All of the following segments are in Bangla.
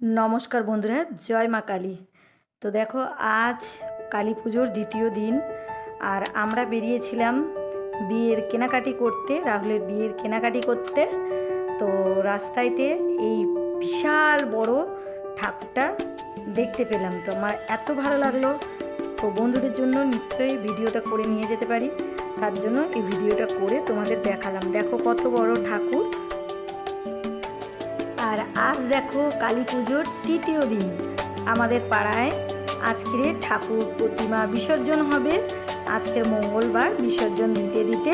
নমস্কার বন্ধুরা, জয় মা কালী। তো দেখো, আজ কালী পুজোর দ্বিতীয় দিন, আর আমরা বেরিয়েছিলাম বিয়ের কেনাকাটি করতে, রাহুলের বিয়ের কেনাকাটি করতে। তো রাস্তাইতে এই বিশাল বড় ঠাকুরটা দেখতে পেলাম। তো আমার এত ভালো লাগল। তো বন্ধুদের জন্য নিশ্চয়ই ভিডিওটা করে নিয়ে যেতে পারি। তার জন্য এই ভিডিওটা করে তোমাদের দেখালাম। দেখো কত বড় ঠাকুর। আজ দেখো কালী পুজোর তৃতীয় দিন। আমাদের পাড়ায় আজকের ঠাকুর প্রতিমা বিসর্জন হবে। আজকের মঙ্গলবার বিসর্জন দিতে দিতে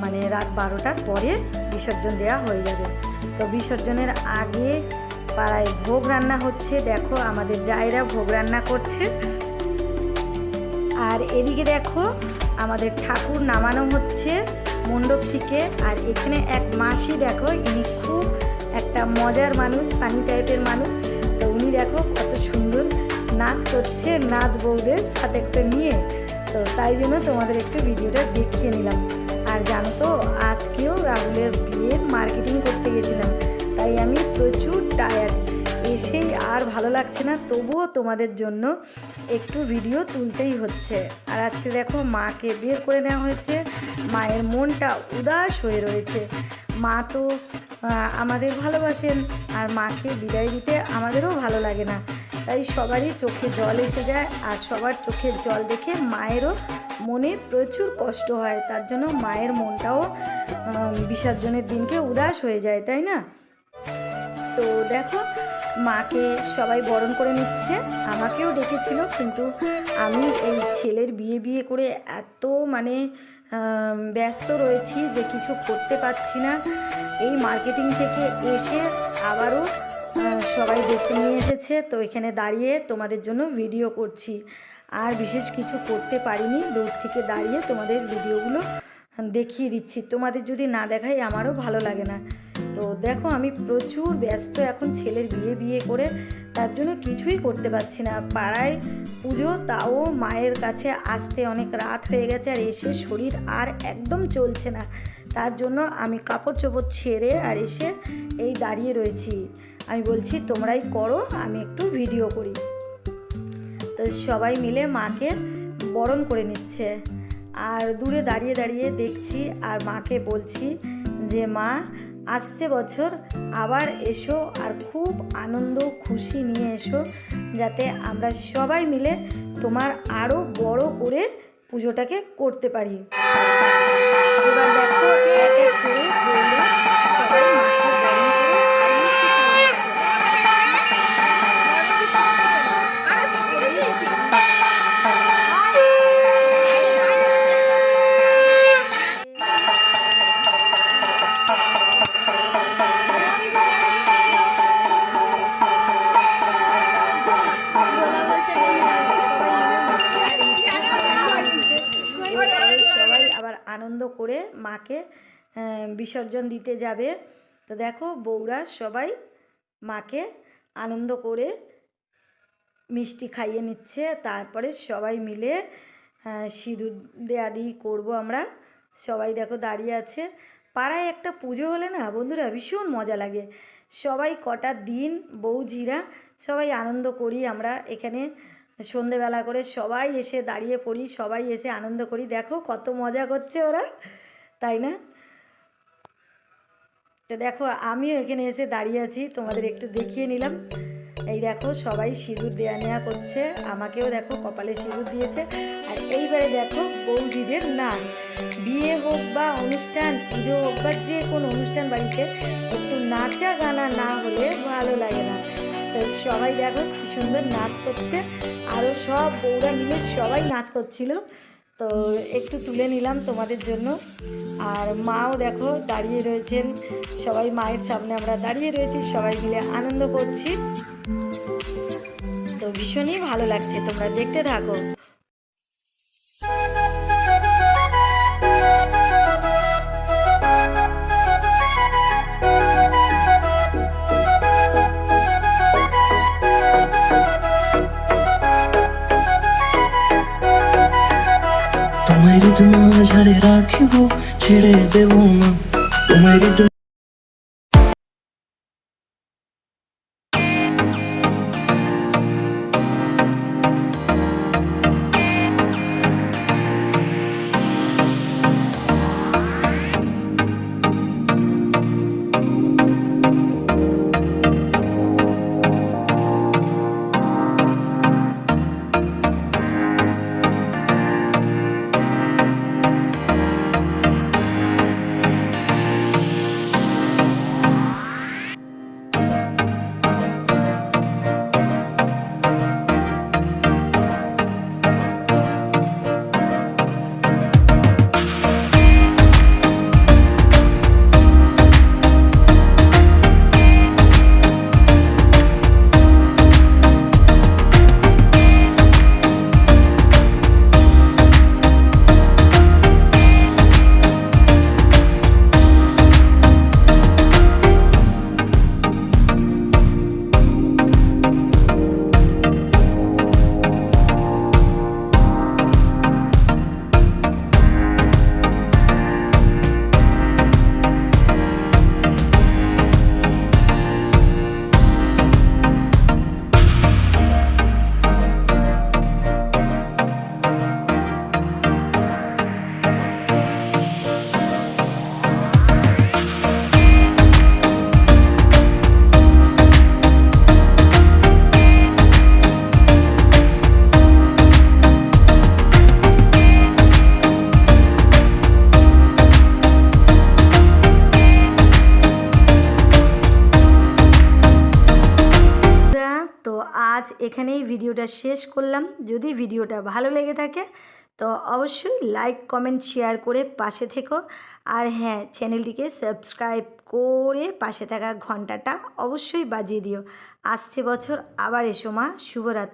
মানে রাত বারোটার পরে বিসর্জন দেওয়া হয়ে যাবে। তো বিসর্জনের আগে পাড়ায় ভোগ রান্না হচ্ছে। দেখো আমাদের জায়রা ভোগ রান্না করছে। আর এদিকে দেখো আমাদের ঠাকুর নামানো হচ্ছে মণ্ডপ থেকে। আর এখানে এক মাসি দেখো, ইনি খুব একটা মজার মানুষ ফানি টাইপের মানুষ। তো উনি দেখো কত সুন্দর নাচ করছে, নাচ বউদের সাথে করে নিয়ে। তো তাই জন্য তোমাদের একটু ভিডিওটা দেখিয়ে নিলাম। আর জানো তো, আজকেও রাহুলের বিয়ের মার্কেটিং করতে গেছিলাম। তাই আমি প্রচুর টায়ার্ড এসেই আর ভালো লাগছে না, তবুও তোমাদের জন্য একটু ভিডিও তুলতেই হচ্ছে। আর আজকে দেখো মাকে বের করে নেওয়া হয়েছে। মায়ের মনটা উদাস হয়ে রয়েছে। মা তো আমাদের ভালোবাসেন আর মাকে বিদায় দিতে আমাদেরও ভালো লাগে না। তাই সবারই চোখে জল এসে যায় আর সবার চোখের জল দেখে মায়েরও মনে প্রচুর কষ্ট হয়। তার জন্য মায়ের মনটাও বিসর্জনের দিনকে উদাস হয়ে যায়, তাই না? তো দেখো, মাকে সবাই বরণ করে নিচ্ছে। আমাকেও ডেকেছিল, কিন্তু আমি এই ছেলের বিয়ে বিয়ে করে এত মানে ব্যস্ত রয়েছি যে কিছু করতে পারছি না। এই মার্কেটিং থেকে এসে আবারও সবাই দেখতে নিয়ে এসেছে। তো এখানে দাঁড়িয়ে তোমাদের জন্য ভিডিও করছি। আর বিশেষ কিছু করতে পারিনি, দূর থেকে দাঁড়িয়ে তোমাদের ভিডিওগুলো দেখিয়ে দিচ্ছি। তোমাদের যদি না দেখাই, আমারও ভালো লাগে না। তো দেখো, আমি প্রচুর ব্যস্ত এখন ছেলের বিয়ে বিয়ে করে তার জন্য কিছুই করতে পারছি না। পাড়ায় পুজো, তাও মায়ের কাছে আসতে অনেক রাত হয়ে গেছে আর এসে শরীর আর একদম চলছে না। তার জন্য আমি কাপড় চোপড় ছেড়ে আর এসে এই দাঁড়িয়ে রয়েছি। আমি বলছি, তোমরাই করো, আমি একটু ভিডিও করি। তো সবাই মিলে মাকে বরণ করে নিচ্ছে। আর দূরে দাঁড়িয়ে দাঁড়িয়ে দেখছি আর মাকে বলছি যে, মা, আসছে বছর, আবার এসো আর খুব আনন্দ, খুশি নিয়ে এসো, যাতে আমরা সবাই মিলে তোমার আরও বড় করে পুজোটাকে করতে পারি। এবার দেখো এক এক করে সবাই মাকে করে মাকে বিসর্জন দিতে যাবে। তো দেখো বউরা সবাই মাকে আনন্দ করে মিষ্টি খাইয়ে নিচ্ছে। তারপরে সবাই মিলে সিঁদুর দেয়া দিই করব আমরা। সবাই দেখো দাঁড়িয়ে আছে। পাড়ায় একটা পুজো হলে না বন্ধুরা ভীষণ মজা লাগে। সবাই কটা দিন বউঝিরা সবাই আনন্দ করি আমরা এখানে। সন্ধেবেলা করে সবাই এসে দাঁড়িয়ে পড়ি, সবাই এসে আনন্দ করি। দেখো কত মজা করছে ওরা, তাই না? তো দেখো, আমিও এখানে এসে দাঁড়িয়ে আছি, তোমাদের একটু দেখিয়ে নিলাম। এই দেখো, সবাই সিঁদুর দেয়া নেয়া করছে, আমাকেও দেখো কপালে সিঁদুর দিয়েছে। আর এইবারে দেখো বৌদিদের নাচ। বিয়ে হোক বা অনুষ্ঠান, পুজো হোক বা যে কোনো অনুষ্ঠান বাড়িতে, একটু নাচা গানা না হলে ভালো লাগে না। তো সবাই দেখো কি সুন্দর নাচ করছে। আরও সব বৌরা মিলে সবাই নাচ করছিল। তো একটু তুলে নিলাম তোমাদের জন্য। আর মাও দেখো দাঁড়িয়ে রয়েছেন। সবাই মায়ের সামনে আমরা দাঁড়িয়ে রয়েছি, সবাই মিলে আনন্দ করছি। তো ভীষণই ভালো লাগছে তোমরা দেখতে থাকো। তোমায় যদি মাঝারে রাখিব ছেড়ে দেব না। তোমায় যদি এখানেই ভিডিওটা শেষ করলাম। যদি ভিডিওটা ভালো লেগে থাকে, তো অবশ্যই লাইক কমেন্ট শেয়ার করে পাশে থেকো। আর হ্যাঁ চ্যানেলটিকে সাবস্ক্রাইব করে পাশে থাকা ঘন্টাটা অবশ্যই বাজিয়ে দিও। আসছে বছর, আবার এসো মা, শুভরাত্রি।